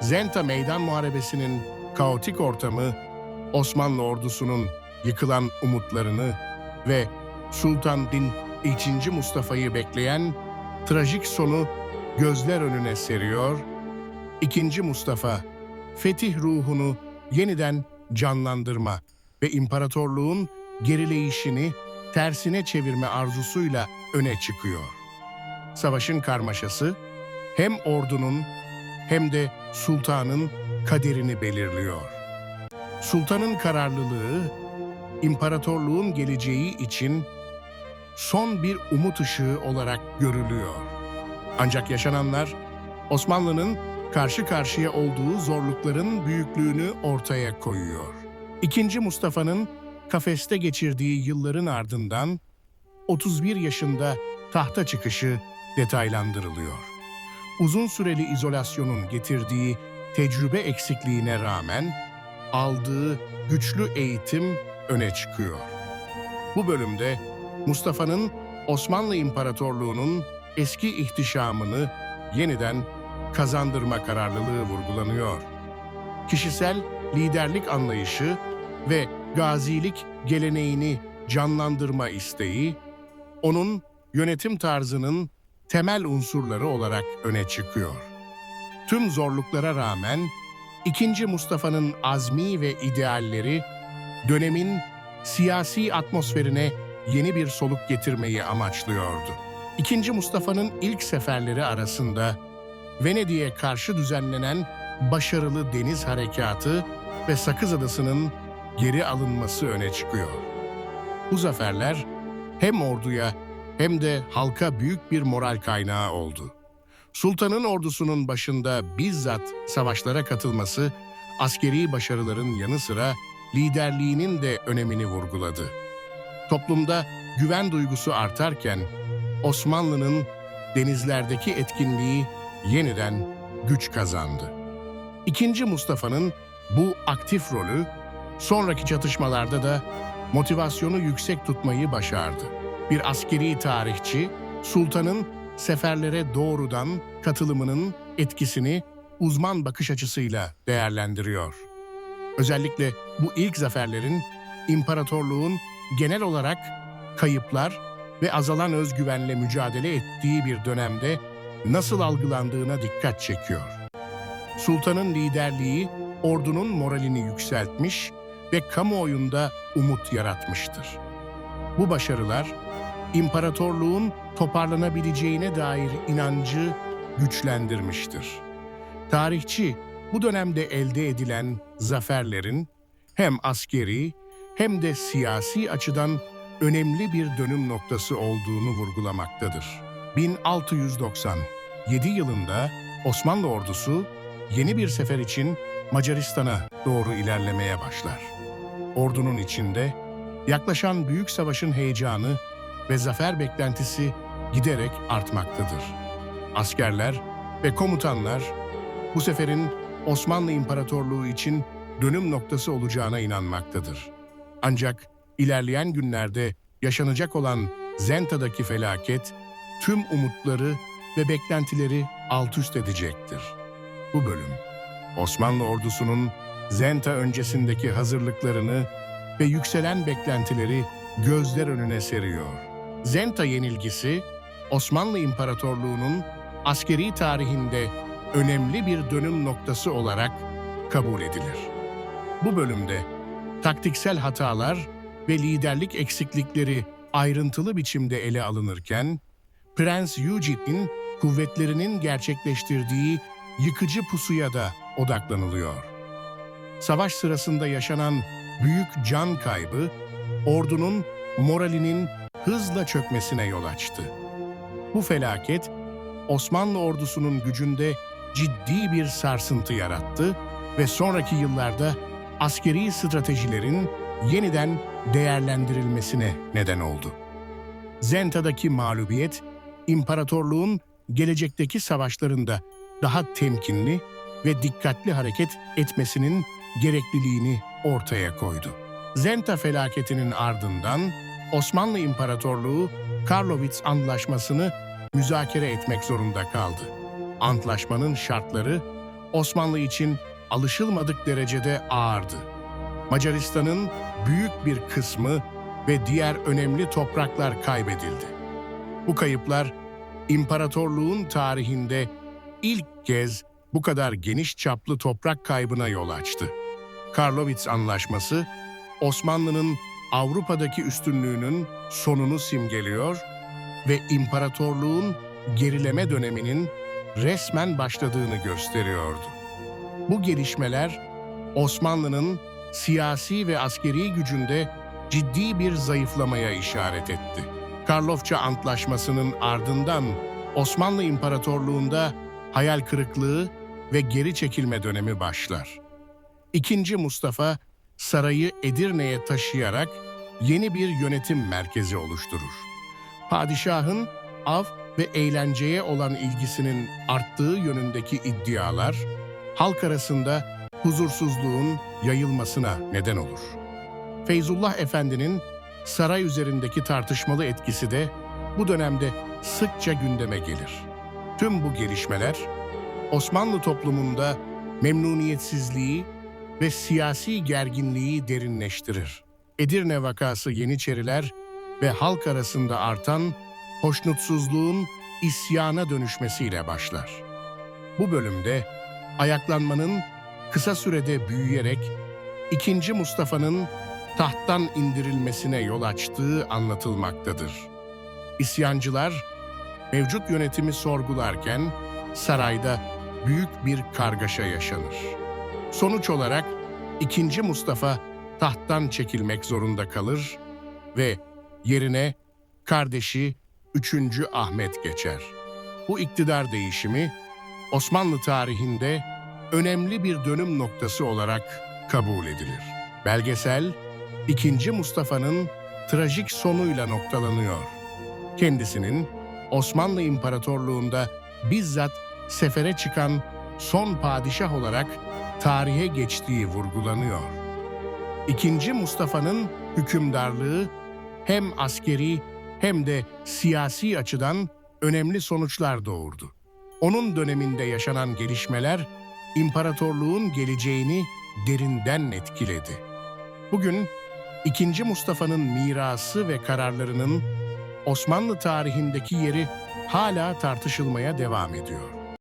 Zenta Meydan Muharebesi'nin kaotik ortamı, Osmanlı ordusunun yıkılan umutlarını ve Sultan Bin II. Mustafa'yı bekleyen trajik sonu gözler önüne seriyor. İkinci Mustafa, fetih ruhunu yeniden canlandırma ve imparatorluğun gerileyişini tersine çevirme arzusuyla öne çıkıyor. Savaşın karmaşası hem ordunun hem de sultanın kaderini belirliyor. Sultanın kararlılığı, imparatorluğun geleceği için son bir umut ışığı olarak görülüyor. Ancak yaşananlar Osmanlı'nın karşı karşıya olduğu zorlukların büyüklüğünü ortaya koyuyor. İkinci Mustafa'nın kafeste geçirdiği yılların ardından 31 yaşında tahta çıkışı detaylandırılıyor. Uzun süreli izolasyonun getirdiği tecrübe eksikliğine rağmen aldığı güçlü eğitim öne çıkıyor. Bu bölümde Mustafa'nın Osmanlı İmparatorluğu'nun eski ihtişamını yeniden kazandırma kararlılığı vurgulanıyor. Kişisel liderlik anlayışı ve gazilik geleneğini canlandırma isteği, onun yönetim tarzının temel unsurları olarak öne çıkıyor. Tüm zorluklara rağmen İkinci Mustafa'nın azmi ve idealleri dönemin siyasi atmosferine yeni bir soluk getirmeyi amaçlıyordu. İkinci Mustafa'nın ilk seferleri arasında Venedik'e karşı düzenlenen başarılı deniz harekatı ve Sakız Adası'nın geri alınması öne çıkıyor. Bu zaferler hem orduya hem de halka büyük bir moral kaynağı oldu. Sultanın ordusunun başında bizzat savaşlara katılması, askeri başarıların yanı sıra liderliğinin de önemini vurguladı. Toplumda güven duygusu artarken Osmanlı'nın denizlerdeki etkinliği yeniden güç kazandı. İkinci Mustafa'nın bu aktif rolü sonraki çatışmalarda da motivasyonu yüksek tutmayı başardı. Bir askeri tarihçi, sultanın seferlere doğrudan katılımının etkisini uzman bakış açısıyla değerlendiriyor. Özellikle bu ilk zaferlerin imparatorluğun genel olarak kayıplar ve azalan özgüvenle mücadele ettiği bir dönemde nasıl algılandığına dikkat çekiyor. Sultanın liderliği ordunun moralini yükseltmiş ve kamuoyunda umut yaratmıştır. Bu başarılar imparatorluğun toparlanabileceğine dair inancı güçlendirmiştir. Tarihçi bu dönemde elde edilen zaferlerin hem askeri hem de siyasi açıdan önemli bir dönüm noktası olduğunu vurgulamaktadır. 1697 yılında Osmanlı ordusu yeni bir sefer için Macaristan'a doğru ilerlemeye başlar. Ordunun içinde yaklaşan büyük savaşın heyecanı ve zafer beklentisi giderek artmaktadır. Askerler ve komutanlar bu seferin Osmanlı İmparatorluğu için dönüm noktası olacağına inanmaktadır. Ancak ilerleyen günlerde yaşanacak olan Zenta'daki felaket tüm umutları ve beklentileri alt üst edecektir. Bu bölüm Osmanlı ordusunun Zenta öncesindeki hazırlıklarını ve yükselen beklentileri gözler önüne seriyor. Zenta yenilgisi Osmanlı İmparatorluğu'nun askeri tarihinde önemli bir dönüm noktası olarak kabul edilir. Bu bölümde taktiksel hatalar ve liderlik eksiklikleri ayrıntılı biçimde ele alınırken, Prens Eugene'in kuvvetlerinin gerçekleştirdiği yıkıcı pusuya da odaklanılıyor. Savaş sırasında yaşanan büyük can kaybı, ordunun moralinin hızla çökmesine yol açtı. Bu felaket, Osmanlı ordusunun gücünde ciddi bir sarsıntı yarattı ve sonraki yıllarda askeri stratejilerin yeniden değerlendirilmesine neden oldu. Zenta'daki mağlubiyet, imparatorluğun gelecekteki savaşlarında daha temkinli ve dikkatli hareket etmesinin gerekliliğini ortaya koydu. Zenta felaketinin ardından Osmanlı İmparatorluğu Karlowitz Antlaşması'nı müzakere etmek zorunda kaldı. Antlaşmanın şartları Osmanlı için alışılmadık derecede ağırdı. Macaristan'ın büyük bir kısmı ve diğer önemli topraklar kaybedildi. Bu kayıplar imparatorluğun tarihinde ilk kez bu kadar geniş çaplı toprak kaybına yol açtı. Karlowitz Anlaşması, Osmanlı'nın Avrupa'daki üstünlüğünün sonunu simgeliyor ve imparatorluğun gerileme döneminin resmen başladığını gösteriyordu. Bu gelişmeler Osmanlı'nın siyasi ve askeri gücünde ciddi bir zayıflamaya işaret etti. Karlofça Antlaşması'nın ardından Osmanlı İmparatorluğu'nda hayal kırıklığı ve geri çekilme dönemi başlar. İkinci Mustafa sarayı Edirne'ye taşıyarak yeni bir yönetim merkezi oluşturur. Padişahın av ve eğlenceye olan ilgisinin arttığı yönündeki iddialar halk arasında huzursuzluğun yayılmasına neden olur. Feyzullah Efendi'nin saray üzerindeki tartışmalı etkisi de bu dönemde sıkça gündeme gelir. Tüm bu gelişmeler Osmanlı toplumunda memnuniyetsizliği ve siyasi gerginliği derinleştirir. Edirne vakası Yeniçeriler ve halk arasında artan hoşnutsuzluğun isyana dönüşmesiyle başlar. Bu bölümde ayaklanmanın kısa sürede büyüyerek 2. Mustafa'nın tahttan indirilmesine yol açtığı anlatılmaktadır. İsyancılar mevcut yönetimi sorgularken sarayda büyük bir kargaşa yaşanır. Sonuç olarak 2. Mustafa tahttan çekilmek zorunda kalır ve yerine kardeşi 3. Ahmet geçer. Bu iktidar değişimi Osmanlı tarihinde önemli bir dönüm noktası olarak kabul edilir. Belgesel, 2. Mustafa'nın trajik sonuyla noktalanıyor. Kendisinin Osmanlı İmparatorluğu'nda bizzat sefere çıkan son padişah olarak tarihe geçtiği vurgulanıyor. İkinci Mustafa'nın hükümdarlığı hem askeri hem de siyasi açıdan önemli sonuçlar doğurdu. Onun döneminde yaşanan gelişmeler imparatorluğun geleceğini derinden etkiledi. Bugün 2. Mustafa'nın mirası ve kararlarının Osmanlı tarihindeki yeri hala tartışılmaya devam ediyor.